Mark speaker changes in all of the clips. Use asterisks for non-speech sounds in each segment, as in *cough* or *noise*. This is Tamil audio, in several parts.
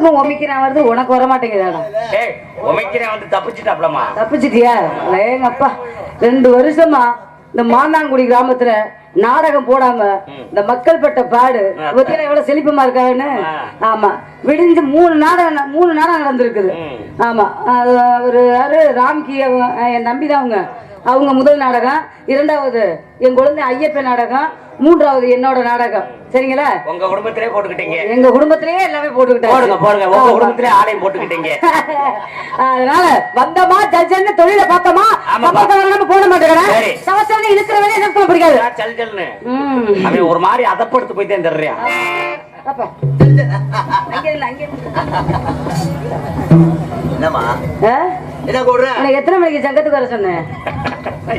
Speaker 1: எல்லாத்துக்கும் ஒமிக்கிறான் வருது உனக்கு வர மாட்டேங்குதாடா
Speaker 2: ஏய் உமைக்கிறேன் வந்து தப்பிச்சிட்டாப்லமா
Speaker 1: தப்பிச்சிட்டியா? ஏங்கப்பா ரெண்டு வருஷமா இந்த மாந்தாங்குடி கிராமத்துல நாடகம் போடாம இந்த மக்கள் பட்ட பாடு பத்தியா எவ்வளவு செழிப்பமா இருக்காங்கன்னு? ஆமா விடிஞ்சு மூணு நாடகம் மூணு நாடகம் நடந்திருக்குது. ஆமா ஒரு யாரு? ராம்கி என் நம்பி தான் அவங்க. அவங்க முதல் நாடகம் இரண்டாவது என் குழந்தை ஐயப்பன் நாடகம் மூன்றாவது என்னோட நாடகம். சரிங்களா?
Speaker 2: உங்க குடும்பத்திலே போட்டுக்கிட்டீங்க.
Speaker 1: எங்க குடும்பத்திலேயே எல்லாமே
Speaker 2: போடுங்க
Speaker 1: போட்டுக்கிட்டாங்க
Speaker 2: போடுங்க. உங்க குடும்பத்திலே ஆலயம் போட்டுக்கிட்டீங்க. *laughs*
Speaker 1: அதனால வந்தமா ஜட்ஜன்னு தொழில பார்த்தோமா நம்ம போட மாட்டேங்கிறேன்
Speaker 2: சரி.
Speaker 1: சவசான இழுக்கிற வேலையை எனக்கு பிடிக்காது. ம்.
Speaker 2: அவன் ஒரு மாதிரி அதப்படுத்து போய் தான் தர்றியான்
Speaker 1: அப்பா. அங்க இல்ல, அங்க இல்ல.
Speaker 3: என்னம்மா?
Speaker 1: ஆ?
Speaker 3: என்ன கூடுற?
Speaker 1: எத்தனை மணிக்கு சங்கத்துக்கு வர சொன்னேன்?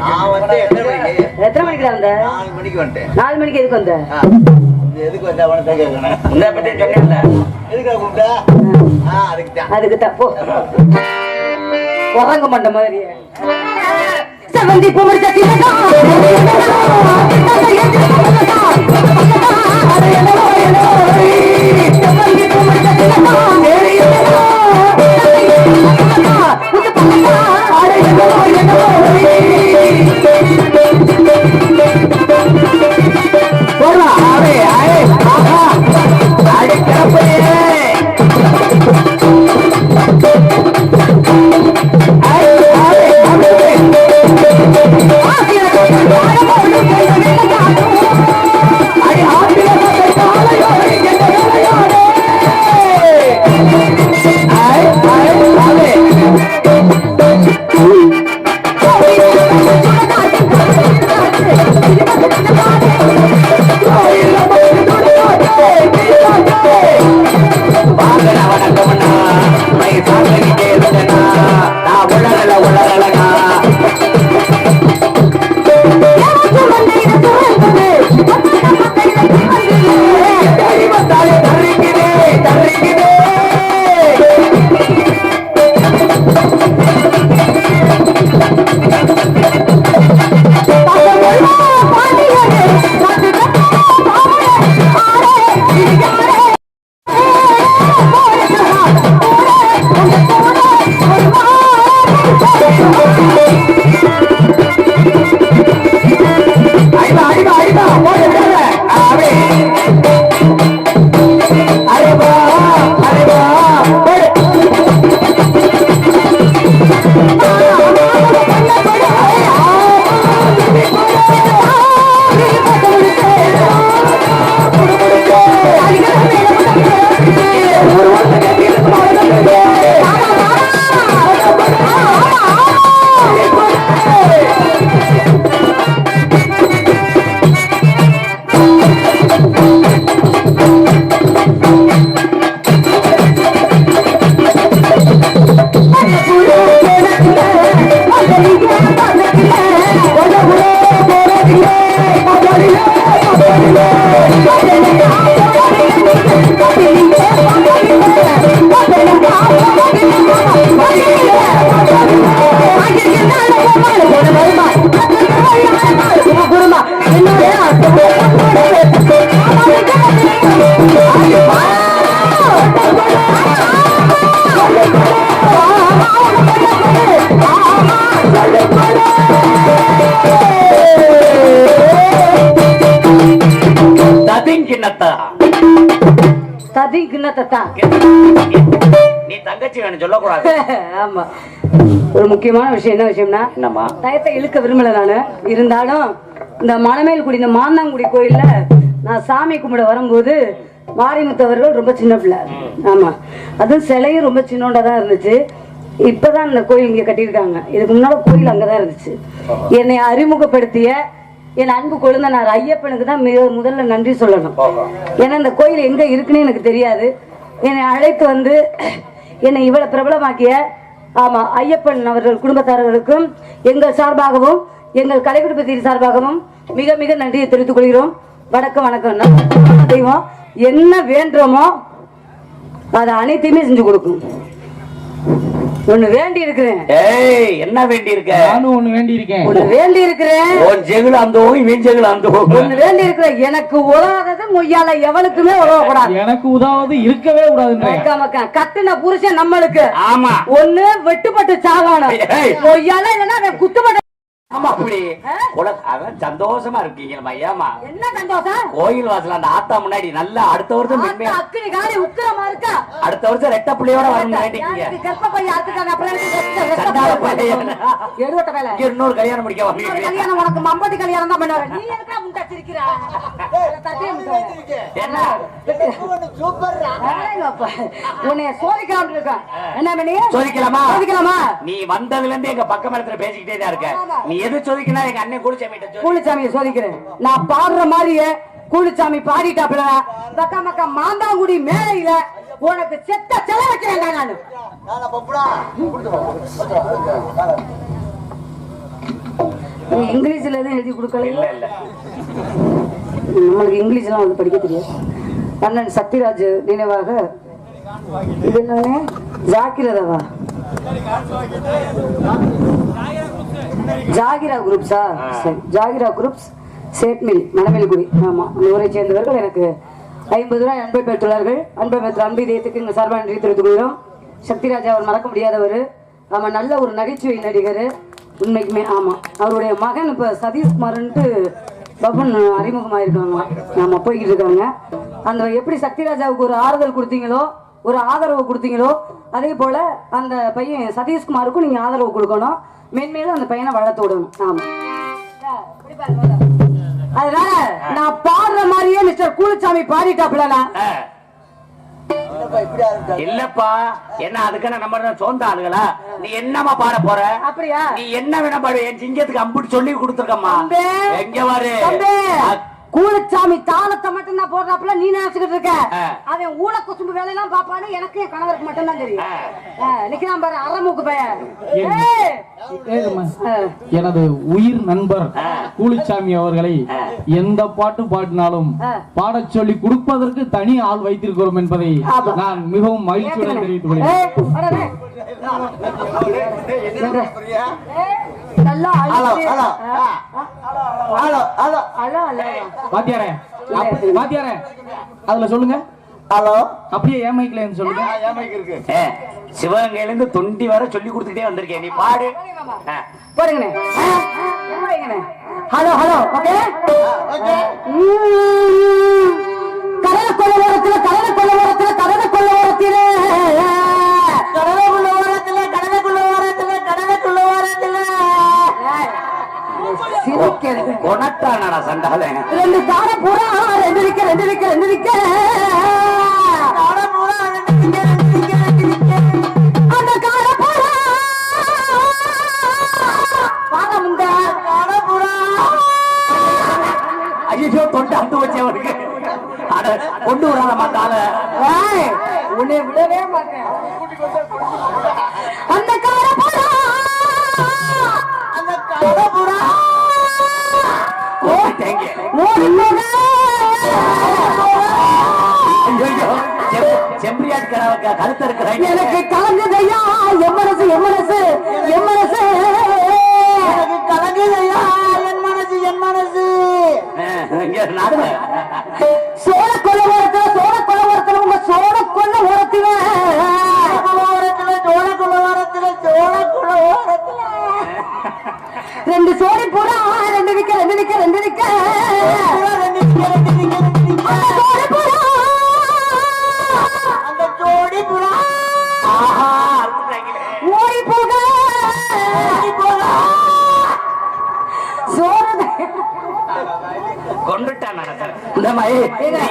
Speaker 3: நான் வந்து எத்தனை மணிக்கு?
Speaker 1: எத்தனை மணிக்கு வந்த?
Speaker 3: நாலு மணிக்கு வந்துட்டேன்.
Speaker 1: நாலு மணிக்கு எதுக்கு வந்த?
Speaker 3: எதுக்கு வந்தா உனக்கு கேட்கணும்
Speaker 2: இந்த பத்தி சொன்னேன்ல.
Speaker 3: எதுக்காக கூப்பிட்டா? ஆ அதுக்கு தான்
Speaker 1: அதுக்கு தான் போ. உறங்க மாட்ட மாதிரி செவந்தி பூ முடிச்ச
Speaker 2: வாங்கடா
Speaker 1: ததி கிண்ணத்தான்
Speaker 2: நீ தங்கச்சி வேணும் சொல்லக்கூடாது. *laughs*
Speaker 1: ஆமா. ஒரு முக்கியமான விஷயம் என்ன விஷயம்னா
Speaker 2: என்னம்மா?
Speaker 1: டயத்தை இழுக்க விரும்பல நானு. இருந்தாலும் இந்த மணமேல்குடி இந்த மாந்தாங்குடி கோயில்ல நான் சாமி கும்பிட வரும்போது மாரிமுத்து அவர்கள் ரொம்ப சின்ன பிள்ளை. ஆமா. அதுவும் சிலையும் ரொம்ப சின்னோண்டா தான் இருந்துச்சு. இப்பதான் இந்த கோயில் இங்க கட்டியிருக்காங்க. இதுக்கு முன்னால கோயில் அங்கதான் இருந்துச்சு. என்னை அறிமுகப்படுத்திய என் அன்பு கொழுந்தனார் ஐயப்பனுக்கு தான் மிக முதல்ல நன்றி சொல்லணும். ஏன்னா இந்த கோயில் எங்க இருக்குன்னு எனக்கு தெரியாது. என்னை அழைத்து வந்து என்னை இவ்வளவு பிரபலமாக்கிய ஆமா ஐயப்பன் அவர்கள் குடும்பத்தாரர்களுக்கும் எங்கள் சார்பாகவும் எங்கள் கலைக்குடும்பத்தின் சார்பாகவும் மிக மிக நன்றியை தெரிவித்துக் கொள்கிறோம். வணக்கம் வணக்கம். தெய்வம் என்ன வேண்டுமோ அதை அனைத்தையுமே செஞ்சு கொடுக்கும். ஒண்ணு வேண்டி இருக்கிறேன்
Speaker 2: ஏய் என்ன வேண்டி இருக்க
Speaker 4: நானும் ஒண்ணு வேண்டி இருக்கேன்
Speaker 1: ஒண்ணு வேண்டி இருக்கிறேன்
Speaker 2: உன் ஜெகுல அந்த இவன் ஜெகுல அந்த
Speaker 1: ஒண்ணு வேண்டி இருக்கிறேன் எனக்கு உதவாதது மொய்யால எவனுக்குமே உதவக்கூடாது.
Speaker 4: எனக்கு உதாவது இருக்கவே கூடாதுன்றேன்
Speaker 1: மக்கா. கட்டுன புருஷன் நம்மளுக்கு.
Speaker 2: ஆமா.
Speaker 1: ஒண்ணு வெட்டுப்பட்டு
Speaker 2: ஏய்.
Speaker 1: மொய்யால இல்லைன்னா அவன் குத்துப்பட்டு
Speaker 2: ஆமா அப்படி குல- அவன் சந்தோஷமா இருக்கீங்களா ஏமா
Speaker 1: என்ன சந்தோஷம்?
Speaker 2: கோயில் வாசல் அந்த ஆத்தா முன்னாடி நல்லா அடுத்த வருஷம்
Speaker 1: அக்கினி காரி உக்கிரமா இருக்கா?
Speaker 2: அடுத்த வருஷம் ரெட்ட புள்ளியோட வரணும் வேண்டிக்கீங்க
Speaker 1: அப்புறம்
Speaker 2: இன்னொரு கல்யாணம் முடிக்க
Speaker 1: கல்யாணம் உனக்கு மம்பட்டி கல்யாணம் தான் பண்ணுவாரு. நீ முண்டை சிரிக்கிறா? முட்டுவாங்க.
Speaker 2: என்ன?
Speaker 1: பண்ணி?
Speaker 2: சோதிக்கலாமா?
Speaker 1: சோதிக்கலாமா?
Speaker 2: நீ வந்ததுல இருந்து எங்க பக்கம் இடத்துல பேசிக்கிட்டே தான் இருக்க. நீ எது சோதிக்கனா எங்க அண்ணன் சொல்லு
Speaker 1: கூலிச்சாமியை சோதிக்கிறேன். நான் பாடுற மாதிரியே கூலிச்சாமி பாடிட்டாப்புல பக்கா மக்கா மாந்தாங்குடி மேலையில உனக்கு செத்த செல வைக்கிறேன் நானு.
Speaker 3: நானா பப்புடா
Speaker 1: நீ இங்கிலீஷ்ல எதுவும் எழுதி கொடுக்கல?
Speaker 2: இல்ல இல்ல.
Speaker 1: நம்மளுக்கு இங்கிலீஷ்லாம் வந்து படிக்க தெரியாது. அண்ணன் சத்யராஜ் நினைவாக இது என்னன்னு ஜாக்கிரதவா? ஜாகிரா குரூப்ஸா சரி ஜாகிரா குரூப்ஸ் சேட்மில் மணமேல்குடி. ஆமா அந்த ஊரை சேர்ந்தவர்கள் எனக்கு ஐம்பது ரூபாய் அன்பை பெற்றுள்ளார்கள். அன்பை பெற்ற அன்பை இதயத்துக்கு இங்கே சார்பாக நன்றி தெரிவித்துக் கொள்கிறோம். சக்திராஜ் அவர் மறக்க முடியாதவர். ஆமா நல்ல ஒரு நகைச்சுவை நடிகர். உண்மைக்குமே ஆமா. அவருடைய மகன் இப்ப சதீஷ்குமார்ன்ட்டு பபன் அறிமுகமாயிருக்காங்க நாம போய்கிட்டு இருக்காங்க. அந்த எப்படி சக்திராஜாவுக்கு ஒரு ஆறுதல் கொடுத்தீங்களோ ஒரு ஆதரவு கொடுத்தீங்களோ அதே போல அந்த பையன் சதீஷ்குமாருக்கும் நீங்க ஆதரவு கொடுக்கணும். மென்மேலும் அந்த பையனை வளர்த்து விடணும். ஆமா. அதனால நான் பாடுற மாதிரியே மிஸ்டர்
Speaker 3: இப்படி ஆரம்பிச்சா
Speaker 2: இல்லப்பா என்ன அதுக்கான நம்ம சொந்த ஆளுகளா? நீ என்னமா பாட போற?
Speaker 1: அப்படியா?
Speaker 2: நீ என்ன வேணா பாடு என் சிங்கத்துக்கு அம்புட்டு சொல்லி கொடுத்துருக்கம்மா. எங்க அ-
Speaker 1: கூலுச்சாமி தாளத்தை மட்டும் தான் போடுறாப்புல நீ நினைச்சுக்கிட்டு இருக்க. அவன் ஊழ குசும்பு வேலையெல்லாம் பாப்பான்னு எனக்கு என் கணவருக்கு மட்டும் தான் தெரியும் நிக்கிறான் பாரு!
Speaker 4: ஏதும்மா?
Speaker 1: ஆ.
Speaker 4: எனது உயிர் நண்பர். கூலிச்சாமி அவர்களை. எந்த பாட்டு பாடினாலும். பாடச் சொல்லி கொடுப்பதற்கு தனி ஆள் வைத்திருக்கிறோம் என்பதை. நான் மிகவும் மகிழ்ச்சியுடன் தெரிவித்துக் கொள்கிறேன் வாத்தியாரே அப்ப- வாத்தியாரே. அதுல சொல்லுங்க.
Speaker 3: ஹலோ.
Speaker 4: அப்படியே இருந்து சொல்லுங்க.
Speaker 3: ஏமைக்கு இருக்கு?
Speaker 2: ஏ, சிவகங்கையில இருந்து தொண்டி வர சொல்லி கொடுத்துட்டே வந்திருக்கேன். நீ பாடு.
Speaker 1: போடுங்கண்ணே. Hello hello. ஓகே?
Speaker 3: ஓகே.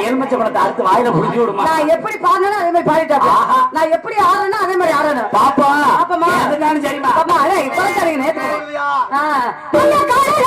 Speaker 2: எலுமிச்சை பழத்தை அறுத்து வாயில புடிச்சு விடுமா?
Speaker 1: நான் எப்படி பாடுனேனோ அதே மாதிரி பாடிட்டாப்பா நான் எப்படி ஆடுறேனோ அதே மாதிரி ஆடணும்.
Speaker 2: பாப்பா
Speaker 1: பாப்பமா.
Speaker 2: அதுனாலும் சரிமா
Speaker 1: பாப்பா அடே இப்ப சரிங்க நேத்து. ஆ. அந்த காலையில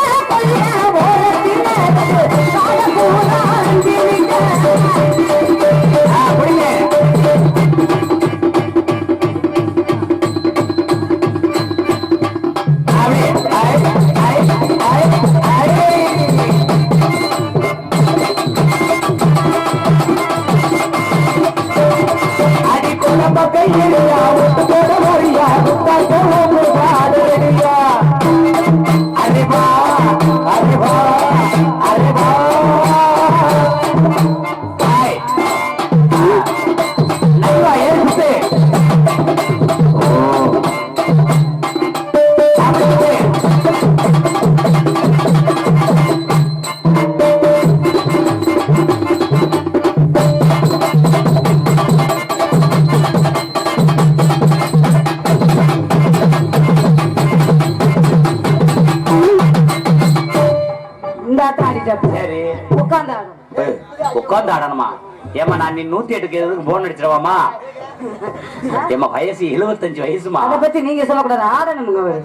Speaker 1: உட்கார்ந்து ஆடணுமா
Speaker 2: ஏமா நான் நீ நூத்தி எட்டுக்கு எதுக்கு போன் அடிச்சிடவாமா ஏமா வயசு எழுபத்தஞ்சு வயசுமா?
Speaker 1: அத பத்தி நீங்க சொல்லக்கூடாது. ஆடணுங்க அவரு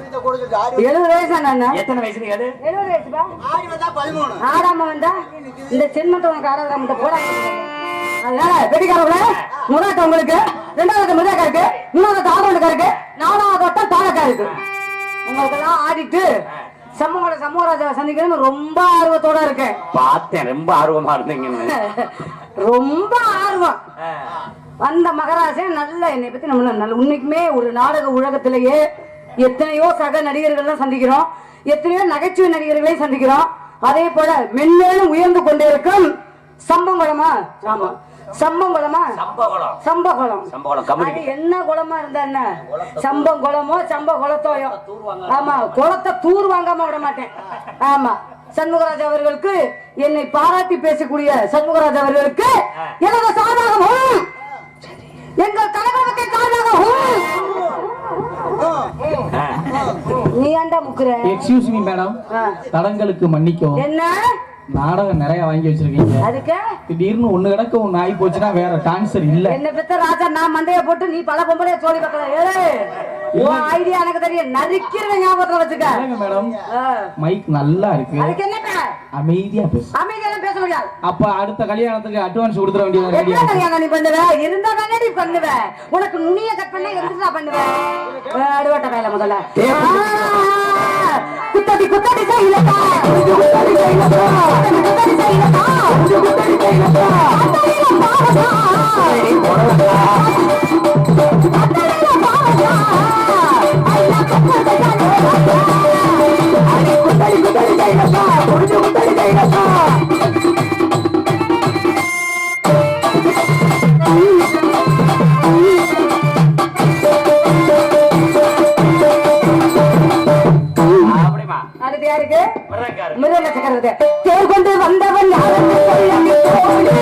Speaker 1: எழுபது வயசு அண்ணா?
Speaker 2: எத்தனை கேளு.
Speaker 1: எழுபது வயசுப்பா
Speaker 3: ஆடி வந்தா பதிமூணு.
Speaker 1: ஆடாம வந்தா இந்த சென்மத்தை உனக்கு ஆடாத மட்டும் போட. அதனால வெடிக்காரவங்கள முதலாட்டம் உங்களுக்கு ரெண்டாவது முதலாக்கா இருக்கு மூணாவது ஆதவனுக்கா இருக்கு நாலாவது வட்டம் தாளக்கா இருக்கு உங்களுக்கெல்லாம் ஆடிட்டு சமூக சமூகராஜாவை சந்திக்கணும்னு ரொம்ப ஆர்வத்தோட இருக்கேன்.
Speaker 2: பார்த்தேன் ரொம்ப ஆர்வமா இருந்தீங்கன்னு. *laughs*
Speaker 1: ரொம்ப ஆர்வம். அந்த மகராசன் நல்ல என்னை பத்தி நம்ம நல்ல உண்மைக்குமே ஒரு நாடக உலகத்திலேயே எத்தனையோ சக நடிகர்கள்லாம் சந்திக்கிறோம். எத்தனையோ நகைச்சுவை நடிகர்களையும் சந்திக்கிறோம். அதே போல மென்மேலும் உயர்ந்து கொண்டே இருக்கும் சம்பங்குளமா ஆமா. சம்பங்குளமா
Speaker 2: சம்பகுளம்
Speaker 1: சம்பகுளம்
Speaker 2: சம்பகுளம்
Speaker 1: அது என்ன குளமா இருந்தா என்ன? சம்பம் குளமோ சம்ப குளத்தோயோ? ஆமா குளத்தை தூர் வாங்காம விட மாட்டேன். ஆமா. சண்முகராஜ் அவர்களுக்கு என்னை பாராட்டி பேசக்கூடிய சண்முகராஜ் அவர்களுக்கு எனது சாதகமும் எங்கள் கழகத்தின் சாதகமும் நீ ஏன்டா முக்குற?
Speaker 4: Excuse me madam. தடங்களுக்கு மன்னிக்கவும்.
Speaker 1: என்ன?
Speaker 4: நாடகம் நிறைய வாங்கி வச்சிருக்கீங்க.
Speaker 1: அதுக்கு?
Speaker 4: திடீர்னு ஒண்ணு கிடக்க ஒண்ணு ஆகி போச்சுன்னா வேற டான்சர் இல்ல.
Speaker 1: என்ன பெத்த ராஜா நான் மண்டைய போட்டு நீ பல பொம்பளைய சோழி பக்கம் ஏழு உன் ஐடியா எனக்கு தெரியும். நறுக்கிறவன் ஞாபகத்துல வச்சுக்க.
Speaker 4: மேடம். மைக் நல்லா இருக்கு.
Speaker 1: அதுக்கு என்ன
Speaker 4: அமைதியா பேசு.
Speaker 1: அமைதியெல்லாம் பேச முடியாது.
Speaker 4: அப்ப அடுத்த கல்யாணத்துக்கு அட்வான்ஸ் கொடுத்துட வேண்டியது ரெடியா
Speaker 1: கல்யாணம் நீ பண்ணுவ? இருந்தா தானே நீ பண்ணுவ. உனக்கு நுனிய கட் பண்ண இருந்துட்டா பண்ணுவ. அடுவட்ட வேலை முதல்ல. குத்தடி குத்தடி செய்யலப்பா குத்தடி செய்யலப்பா குத்தடி செய்யலப்பா குத்தடி செய்யலப்பா அத்தனையில பாவதா அத்தனையில பாவதா ஐயா குத்தடி செய்யலப்பா அடி குத்தடி குத்தடி செய்யலப்பா குத்தடி குத்தடி செய்யலப்பா மிருக சக்கரவர்த்தி தேர் கொண்டு வந்தவன் யாரென்று சொல்லி வந்தவன்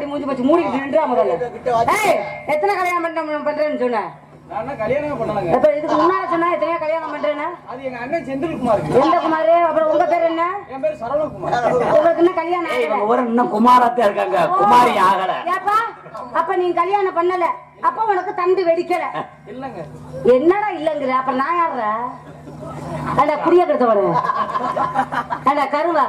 Speaker 1: அப்படி மூஞ்சி போச்சு மூடிக்கிட்டு நின்றா முதல்ல. ஏய், எத்தனை கல்யாணம் பண்ண பண்றேன்னு சொன்ன?
Speaker 4: நான் கல்யாணமே பண்ணலங்க.
Speaker 1: இப்ப இதுக்கு முன்னால சொன்னா எத்தனையோ கல்யாணம் பண்றேன்னா?
Speaker 4: அது எங்க அண்ணன் செந்தில்குமார்.
Speaker 1: எந்த குமாரு? அப்புறம் உங்க பேர் என்ன?
Speaker 4: என் பேர் சரவணகுமார்.
Speaker 1: உங்களுக்கு இன்னும் கல்யாணம் ஆகல.
Speaker 2: ஒரு இன்னும் குமாரத்தா இருக்காங்க. குமாரி ஆகல.
Speaker 1: ஏப்பா அப்ப நீ கல்யாணம் பண்ணல. அப்ப உனக்கு தண்டு வெடிக்கல.
Speaker 4: இல்லங்க.
Speaker 1: என்னடா இல்லங்கிற? அப்ப நான் யாருற? அடா குடிய கெடுத்தவடு அடா கருவா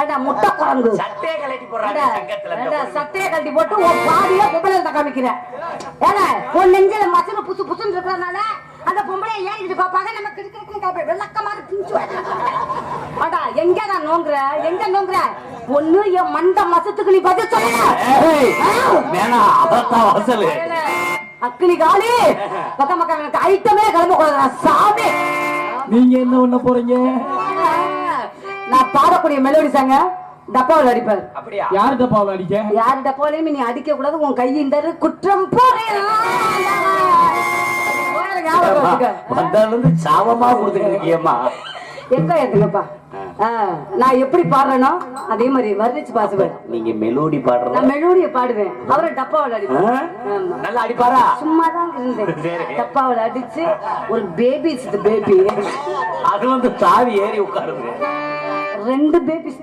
Speaker 1: அடா முட்டை குரங்கு
Speaker 2: சட்டையை கலட்டி போடுறாங்க சங்கத்துல.
Speaker 1: சட்டையை கழட்டி போட்டு உன் பாதியா பொம்பளை தான் காமிக்கிற. ஏடா உன் நெஞ்சில மசன புசு புசுன்னு இருக்கிறதுனால அந்த பொம்பளைய ஏறிக்கிட்டு பாப்பாங்க நம்ம கிடுக்கிடுக்குன்னு காப்பேன் வெள்ளக்க மாதிரி பிஞ்சு அடா எங்க நான் நோங்குற? எங்க நோங்குற? ஒண்ணு என் மண்ட மசத்துக்கு நீ பதில் சொல்லுங்க அக்கினி காலி. பக்கம் பக்கம் எனக்கு ஐட்டமே கிளம்ப கூடாது சாமி.
Speaker 4: நீங்க என்ன பண்ண போறீங்க?
Speaker 1: நான் பாடக்கூடிய மெலோடி சாங்க டப்பாவில் அடிப்பாரு
Speaker 2: அப்படியா?
Speaker 4: யார்கிட்ட பாவம் அடிக்க
Speaker 1: யார் டப்பாலையும் நீ அடிக்க கூடாது உன் கையின்றாரு குற்றம் போறேன் ஞாபகம் வச்சுக்க.
Speaker 2: வந்தால இருந்து சாபமா கொடுத்துட்டு இருக்கியம்மா.
Speaker 1: எக்கோ ஏத்துங்கப்பா ஆ, நான் எப்படி பாடுறேனோ அதே மாதிரி வர்ணிச்சு பாசுவேன்
Speaker 2: நீங்க மெலோடி பாடுற
Speaker 1: நான் மெலோடிய பாடுவேன். அவரை டப்பாவில் அடிப்பேன்.
Speaker 2: நல்லா அடிப்பாரா?
Speaker 1: சும்மா தான் இருந்தேன். டப்பாவில் அடிச்சு ஒரு பேபி பேபி
Speaker 2: அது வந்து தாவி ஏறி உட்காருது.
Speaker 1: ரெண்டு பேபிஸ்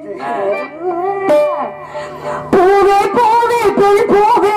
Speaker 1: பூவே பூவே பெண் பூவே.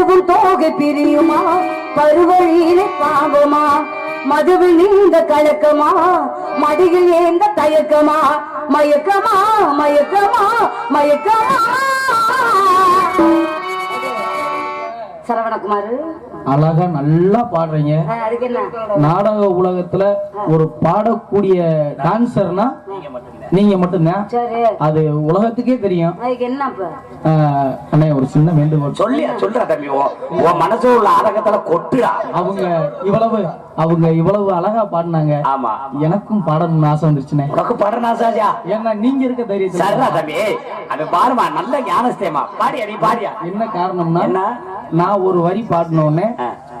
Speaker 1: மருவும் தோகை பிரியுமா? பருவழியிலே பாவமா மதுவில் நீந்த கலக்கமா? மடியில் ஏந்த தயக்கமா? மயக்கமா மயக்கமா மயக்கமா? சரவணகுமாரு.
Speaker 4: அழகா நல்லா பாடுறீங்க. நாடக உலகத்துல ஒரு பாடக்கூடிய டான்சர்னா நீங்க மட்டும்தான்.
Speaker 1: சரி.
Speaker 4: அது உலகத்துக்கே தெரியும். அண்ணே ஒரு சின்ன வேண்டுகோள்
Speaker 2: சொல்லி சொல்ற தம்பி உன் மனசு உள்ள ஆதகத்துல கொட்டுடா.
Speaker 4: அவங்க இவ்வளவு அவங்க இவ்வளவு அழகா பாடினாங்க.
Speaker 2: ஆமா.
Speaker 4: எனக்கும் பாடணும்னு ஆசை வந்துருச்சுனே
Speaker 2: உனக்கு படநாசாஜா
Speaker 4: ஏன்னா நீங்க இருக்க தைரியத்துல.
Speaker 2: சரிடா தம்பி அது பாருமா நல்ல ஞானஸ்தேமா. பாடியா நீ பாடியா?
Speaker 4: என்ன காரணம்னா? நான் ஒரு வரி பாடினோடனே.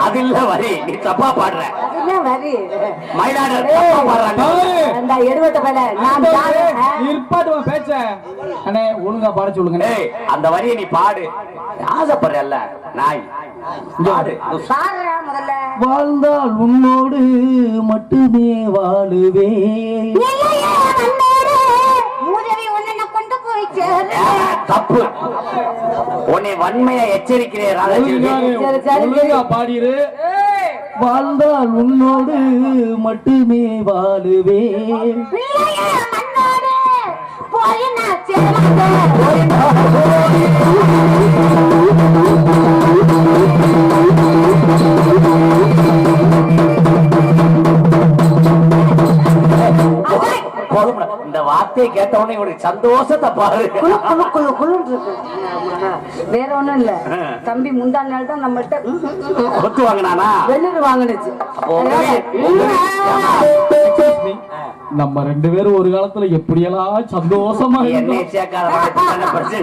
Speaker 2: அது இல்ல வரி. நீ தப்பா பாடுற.
Speaker 1: வரி.
Speaker 2: மயிலாடுற
Speaker 1: அந்த எடுவட்ட பல நான் யாரு? ஆ?
Speaker 4: நிற்பாட்டுவன் பேச்ச. அண்ணே ஒழுங்கா பாட சொல்லுங்க
Speaker 2: அந்த வரியை நீ பாடு. ஆசைப்படுறல்ல. நாய். பாடு.
Speaker 1: பாடுறா முதல்ல.
Speaker 4: வாழ்ந்தால் உன்னோடு மட்டுமே வாழுவே
Speaker 1: இல்லையே, வந்தோடு முதவி உன்னை கொண்டு போய் சேரு
Speaker 2: ஆ, தப்பு. உன்னை வன்மையா எச்சரிக்கிறேன்
Speaker 4: பாடிரு. வாழ்ந்தால் உன்னோடு மட்டுமே வாழுவே
Speaker 1: இல்லையே,
Speaker 2: உடனே உனக்கு சந்தோஷத்தை பாரு.
Speaker 1: வேற ஒண்ணும் இல்ல. தம்பி முந்தா நாள் தான் நம்மகிட்ட
Speaker 2: கொத்து வாங்கினானா?
Speaker 1: வெளியூர் வாங்கினுச்சு.
Speaker 4: நம்ம ரெண்டு பேரும் ஒரு காலத்துல எப்படியெல்லாம் சந்தோஷமா
Speaker 2: என்னை சேர்க்காத பிரச்சனை